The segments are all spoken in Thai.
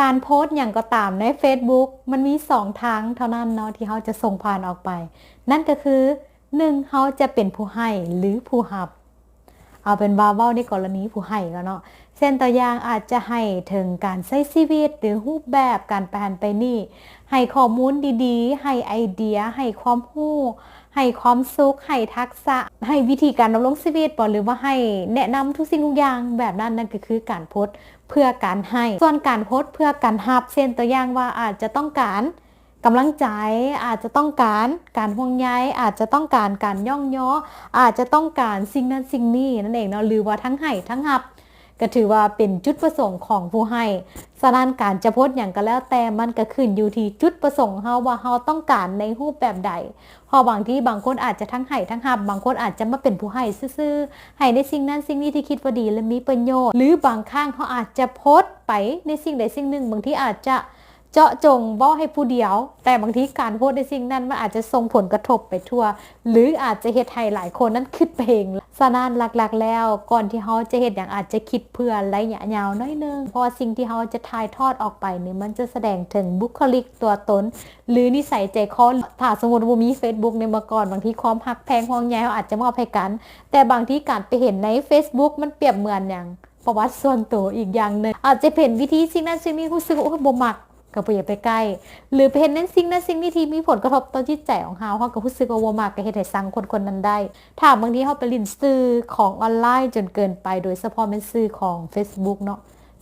การโพสต์อย่างก็ตามใน Facebook มันมีสองทางเท่านั้นเนาะที่เขาจะส่งผ่านออกไป นั่นก็คือหนึ่งเขาจะเป็นผู้ให้หรือผู้หับ เอาเป็นวาเว้าในกรณีผู้ให้ก็เนาะเส้นตัวอย่างอาจจะให้ถึงการใช้ชีวิตหรือรูปแบบการไปหันไปนี่ ให้ข้อมูลดีๆ ให้ไอเดีย ให้ความรู้ให้ความสุขให้ทักษะ ให้วิธีการดำรงชีวิตหรือว่าให้แนะนำทุกสิ่งทุกอย่างแบบนั้นนั่นก็คือการโพสต์เพื่อการให้ ส่วนการโพสต์เพื่อการรับเช่นตัวอย่างว่าอาจจะต้องการ กำลังใจอาจจะต้องการการห่วงใยอาจจะต้องการการย่องย่ออาจจะต้องการสิ่งนั้นสิ่งนี้นั่นเองเนาะหรือว่าทั้งให้ทั้งรับ ก็ถือว่าเป็นจุดประสงค์ของผู้ให้สนานการจะโพสอย่างก็แล้วแต่มันก็ขึ้นอยู่ที่จุดประสงค์เฮาว่าเฮาต้องการในรูปแบบใดพอบางที่บางคนอาจจะทั้งให้ทั้งหับ บางคนอาจจะมาเป็นผู้ให้ซื่อๆให้ในสิ่งนั้นสิ่งนี้ที่คิดว่าดีและมีประโยชน์ หรือบางครั้งเขาอาจจะโพสไปในสิ่งใดสิ่งหนึ่ง บางที่อาจจะ เจาะจงบ่ให้ผู้เดียว แต่บางทีการโพสในสิ่งนั้นมันอาจจะส่งผลกระทบไปทั่ว หรืออาจจะเฮ็ดให้หลายคนนั้นคิดไปเองสนานหลักๆ แล้วก่อนที่เฮาจะเฮ็ดอย่างอาจจะคิดเพื่อระยะยาวน้อยนึงเพราะสิ่งที่เฮาจะถ่ายทอดออกไปนี่มันจะแสดงถึงบุคลิกตัวตน หรือนิสัยใจคอถ้าสมมติว่ามี Facebook ในเมื่อก่อนบางทีความฮักแพงห่วงใยเฮาอาจจะมอบให้กัน แต่บางทีการไปเห็นใน Facebook มันเปรียบเหมือนอย่างประวัติส่วนตัวอีกอย่างหนึ่งอาจจะเห็นวิธีสิ่งนั้นสิ่งนี้รู้สึกว่าโอ้ยบ่มัก ก็บ่อย่าไปใกล้ หรือไปเห็นนั้นสิ่งนั้นสิ่งนี้ที่มีผลกระทบต่อจิตใจของเฮาเฮาก็รู้สึกว่าบ่มักก็เฮ็ดให้สังคนคนนั้นได้ ถ้าบางทีเฮาไปลินซื้อของออนไลน์จนเกินไป โดยเฉพาะเป็นซื้อของ Facebook เนาะ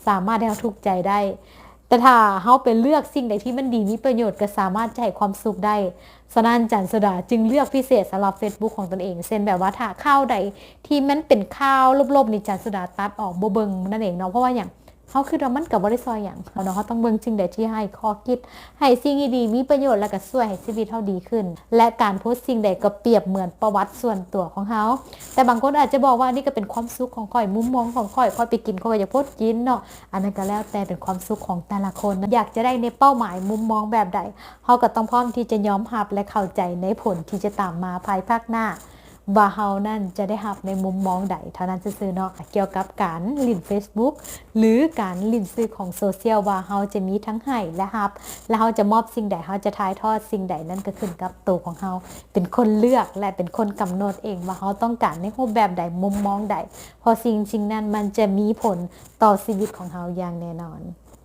สามารถให้เราถูกใจได้ แต่ถ้าเฮาไปเลือกสิ่งใดที่มันดีมีประโยชน์ก็สามารถจะให้ความสุขได้สนานจันสดาจึงเลือกพิเศษสำหรับ Facebook ของตนเองเช่นแบบว่าถ้าข่าวใดที่มันเป็นข่าวลบๆนี่จันสดาตัดออกบ่เบิงนั่นเองเนาะเพราะว่าอย่าง เขาคือว่ามันกับบริซอยอย่างเนาะเขาต้องเบิ่งสิ่งใดที่ให้ข้อคิด ให้สิ่งดีดีมีประโยชน์และก็ช่วยให้ชีวิตเขาดีขึ้น และการโพสต์สิ่งใดก็เปรียบเหมือนประวัติส่วนตัวของเขาแต่บางคนอาจจะบอกว่านี่ก็เป็นความสุขของข่อยมุมมองของข่อยข่อยไปกินข่อยอยากโพสต์กินเนาะอันนั้นก็แล้วแต่เป็นความสุขของแต่ละคน อยากจะได้ในเป้าหมายมุมมองแบบใดเขาก็ต้องพร้อมที่จะยอมรับและเข้าใจในผลที่จะตามมาภายภาคหน้า ว่าเฮานั่นจะได้รับในมุมมองใดเท่านั้นซื่อๆเนาะเกี่ยวกับการลิน Facebook หรือการลินซื้อของโซเชียลว่าเฮาจะมีทั้งให้และรับ และเฮาจะมอบสิ่งใดเฮาจะถ่ายทอดสิ่งใดนั่นก็ขึ้นกับตัวของเฮาเป็นคนเลือกและเป็นคนกำหนดเองว่าเฮาต้องการในรูปแบบใดมุมมองใด พอสิ่งสิ่งนั้นมันจะมีผลต่อชีวิตของเฮาอย่างแน่นอน